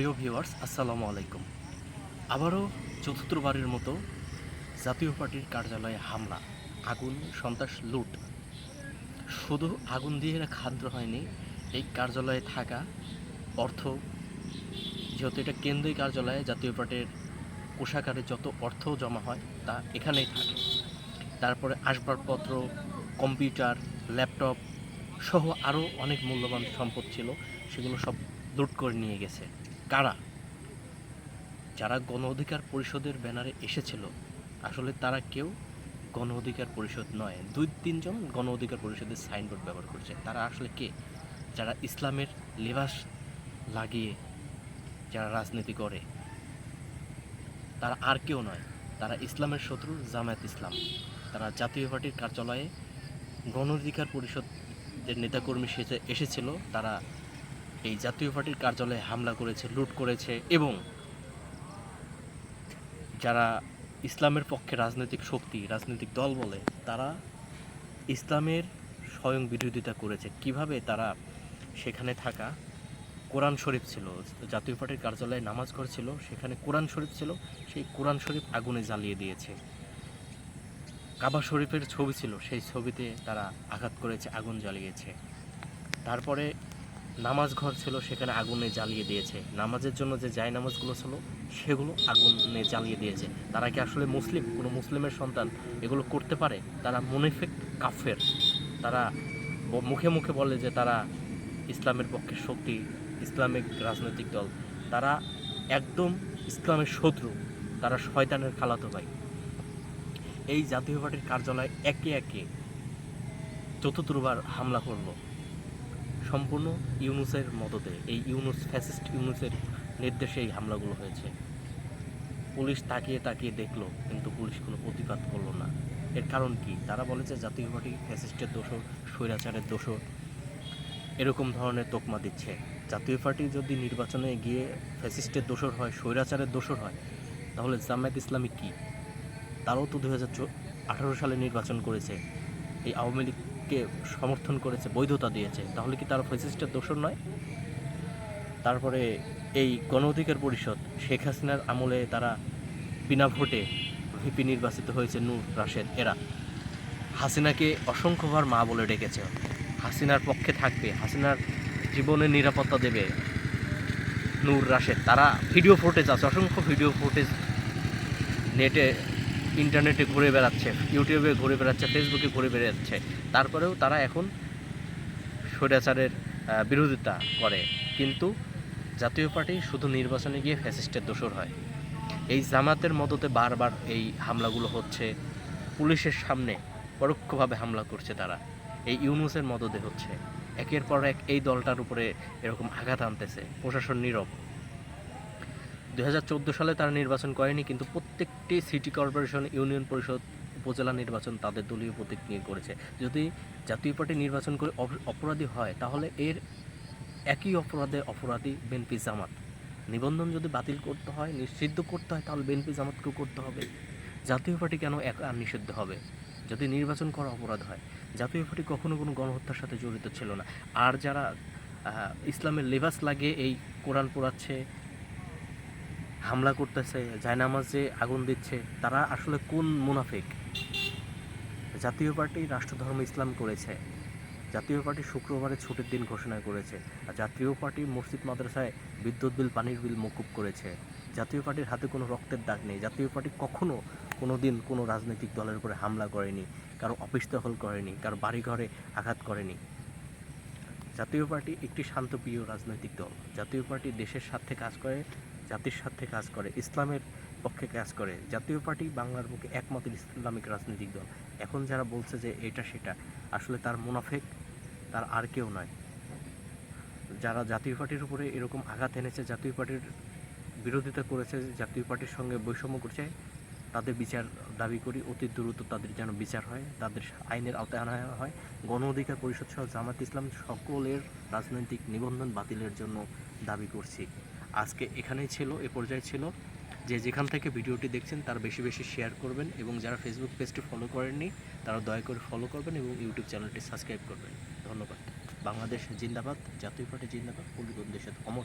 প্রিয় ভিউয়ার্স, আসসালামু আলাইকুম। আবারও চতুর্থবারের মতো জাতীয় পার্টির কার্যালয়ে হামলা, আগুন, সন্ত্রাস, লুট। শুধু আগুন দিয়ে এরা খাদ্য হয়নি, এই কার্যালয়ে থাকা অর্থ, যেহেতু এটা কেন্দ্রীয় কার্যালয়ে জাতীয় পার্টির কোষাগারে যত অর্থ জমা হয়, তা এখানেই থাকে। তারপরে আসবাবপত্র, কম্পিউটার, ল্যাপটপ সহ আরও অনেক মূল্যবান সম্পদ ছিল, সেগুলো সব লুট করে নিয়ে গেছে। কারা? যারা গণ অধিকার পরিষদের ব্যানারে এসেছিল, আসলে তারা কেউ গণ অধিকার পরিষদ নয়। দুই, তিনজন গণ অধিকার পরিষদের সাইনবোর্ড ব্যবহার করছে। তারা আসলে কে? যারা ইসলামের লেবাস লাগিয়ে যারা রাজনীতি করে, তারা আর কেউ নয়। তারা ইসলামের শত্রু জামায়াত ইসলাম। তারা জাতীয় পার্টির কার্যালয়ে গণ অধিকার পরিষদের নেতাকর্মী এসেছিল। তারা এই জাতীয় পার্টির কার্যালয়ে হামলা করেছে, লুট করেছে এবং যারা ইসলামের পক্ষে রাজনৈতিক শক্তি, রাজনৈতিক দল বলে, তারা ইসলামের স্বয়ং বিরোধিতা করেছে। কীভাবে তারা সেখানে থাকা? কোরআন শরীফ ছিল, জাতীয় পার্টির কার্যালয়ে নামাজ ঘর ছিল, সেখানে কোরআন শরীফ ছিল, সেই কোরআন শরীফ আগুনে জ্বালিয়ে দিয়েছে। কাবা শরীফের ছবি ছিল, সেই ছবিতে তারা আঘাত করেছে, আগুন জ্বালিয়েছে। তারপরে নামাজ ঘর ছিল, সেখানে আগুনে জ্বালিয়ে দিয়েছে। নামাজের জন্য যে জায় নামাজগুলো ছিল, সেগুলো আগুনে জ্বালিয়ে দিয়েছে। তারা কি আসলে মুসলিম? কোনো মুসলিমের সন্তান এগুলো করতে পারে? তারা মুনিফিক, কাফের। তারা মুখে মুখে বলে যে তারা ইসলামের পক্ষে শক্তি, ইসলামিক রাজনৈতিক দল। তারা একদম ইসলামের শত্রু। তারা শয়তানের খালাতো ভাই। এই জাতীয় পার্টির কার্যালয় একে একে চতুর্থবার হামলা করল। সম্পূর্ণ ইউনুসের মদতে, এই ইউনুস, ফ্যাসিস্ট ইউনুসের নির্দেশে এই হামলাগুলো হয়েছে। পুলিশ তাকিয়ে তাকিয়ে দেখল, কিন্তু পুলিশ কোনো প্রতিবাদ করল না। এর কারণ কি? তারা বলে যে জাতীয় পার্টি ফ্যাসিস্টের দোষর, স্বৈরাচারের দোষর, এরকম ধরনের তোকমা দিচ্ছে। জাতীয় পার্টি যদি নির্বাচনে গিয়ে ফ্যাসিস্টের দোষর হয়, স্বৈরাচারের দোষর হয়, তাহলে জামায়াত ইসলামী কী? তারাও তো দু হাজার আঠারো সালে নির্বাচন করেছে। এই আওয়ামী লীগকে সমর্থন করেছে, বৈধতা দিয়েছে, তাহলে কি তারা ফ্যাসিস্টের দোষর নয়? তারপরে এই গণ অধিকার পরিষদ, শেখ হাসিনার আমলে তারা বিনা ভোটে ভিপি নির্বাচিত হয়েছে নূর রাশেদ এরা। হাসিনাকে অসংখ্যবার মা বলে ডেকেছে। হাসিনার পক্ষে থাকবে, হাসিনার জীবনের নিরাপত্তা দেবে নূর রাশেদ। তারা ভিডিও ফুটেজ আছে, অসংখ্য ভিডিও ফুটেজ নেটে ইন্টারনেটে ঘুরে বেড়াচ্ছে, ইউটিউবে ঘুরে বেড়াচ্ছে ফেসবুকে ঘুরে বেড়াচ্ছে। তারপরেও তারা এখন স্বৈরাচারের বিরোধিতা করে। কিন্তু জাতীয় পার্টি শুধু নির্বাচনে গিয়ে ফ্যাসিস্টের দোষর হয়। এই জামাতের মদতে বারবার এই হামলাগুলো হচ্ছে। পুলিশের সামনে পরোক্ষভাবে হামলা করছে তারা। এই ইউনুসের মদতে হচ্ছে। একের পর এক এই দলটার উপরে এরকম আঘাত আনতেছে। প্রশাসন নীরব। দু হাজার চোদ্দ সালে তারা নির্বাচন করেনি, কিন্তু প্রত্যেকটি সিটি কর্পোরেশন, ইউনিয়ন পরিষদ, উপজেলা নির্বাচন তাদের দলীয় প্রতীক নিয়ে করেছে যদি জাতীয় পার্টি নির্বাচন করে অপরাধী হয়, তাহলে এর একই অপরাধে অপরাধী বিএনপি জামাত। নিবন্ধন যদি বাতিল করতে হয়, নিষিদ্ধ করতে হয়, তাহলে বিএনপি জামাতকেও করতে হবে। জাতীয় পার্টি কেন এক আর নিষিদ্ধ হবে? যদি নির্বাচন করা অপরাধ হয়, জাতীয় পার্টি কখনো কোনো গণহত্যার সাথে জড়িত ছিল না। আর যারা ইসলামের লেবাস লাগিয়ে এই কোরআন পোড়াচ্ছে হামলা করতেছে, জায়নামাজে আগুন দিচ্ছে, তারা আসলে কোন মুনাফিক? জাতীয় পার্টি রাষ্ট্রধর্ম ইসলাম করেছে, জাতীয় পার্টি শুক্রবারে ছুটির দিন ঘোষণা করেছে, আর জাতীয় পার্টি মসজিদ মাদ্রাসায় বিদ্যুৎ বিল, পানির বিল মকুব করেছে। জাতীয় পার্টির হাতে কোনো রক্তের দাগ নেই, জাতীয় পার্টি কখনো কোনো দিন কোনো রাজনৈতিক দলের উপরে হামলা করেনি, কারও অফিস দখল করেনি, কারও বাড়িঘরে আঘাত করেনি। জাতীয় পার্টি একটি শান্তপ্রিয় রাজনৈতিক দল, জাতীয় পার্টি দেশের স্বার্থে কাজ করে জাতির স্বার্থে কাজ করে, ইসলামের পক্ষে কাজ করে। জাতীয় পার্টি বাংলার বুকে একমাত্র ইসলামিক রাজনৈতিক দল। এখন যারা বলছে যে এটা সেটা, আসলে তার মুনাফেক, তার আর কেউ নয়। যারা জাতীয় পার্টির উপরে এরকম আঘাত এনেছে, জাতীয় পার্টির বিরোধিতা করেছে, জাতীয় পার্টির সঙ্গে বৈষম্য করছে, তাদের বিচার দাবি করি, অতি দ্রুত তাদের যেন বিচার হয়, তাদের আইনের আওতায় আনা হয়। গণ অধিকার পরিষদ সহ জামাত ইসলাম সকলের রাজনৈতিক নিবন্ধন বাতিলের জন্য দাবি করছি। আজকে এখানেই ছিল, এ পর্যায়ে ছিল। যে যেখান থেকে ভিডিওটি দেখছেন, তার বেশি বেশি শেয়ার করবেন এবং যারা ফেসবুক পেজটি ফলো করেননি, তারা দয়া করে ফলো করবেন এবং ইউটিউব চ্যানেলটি সাবস্ক্রাইব করবেন। ধন্যবাদ। বাংলাদেশ জিন্দাবাদ, জাতীয় পার্টি জিন্দাবাদ পুলিশ দেশের অমর।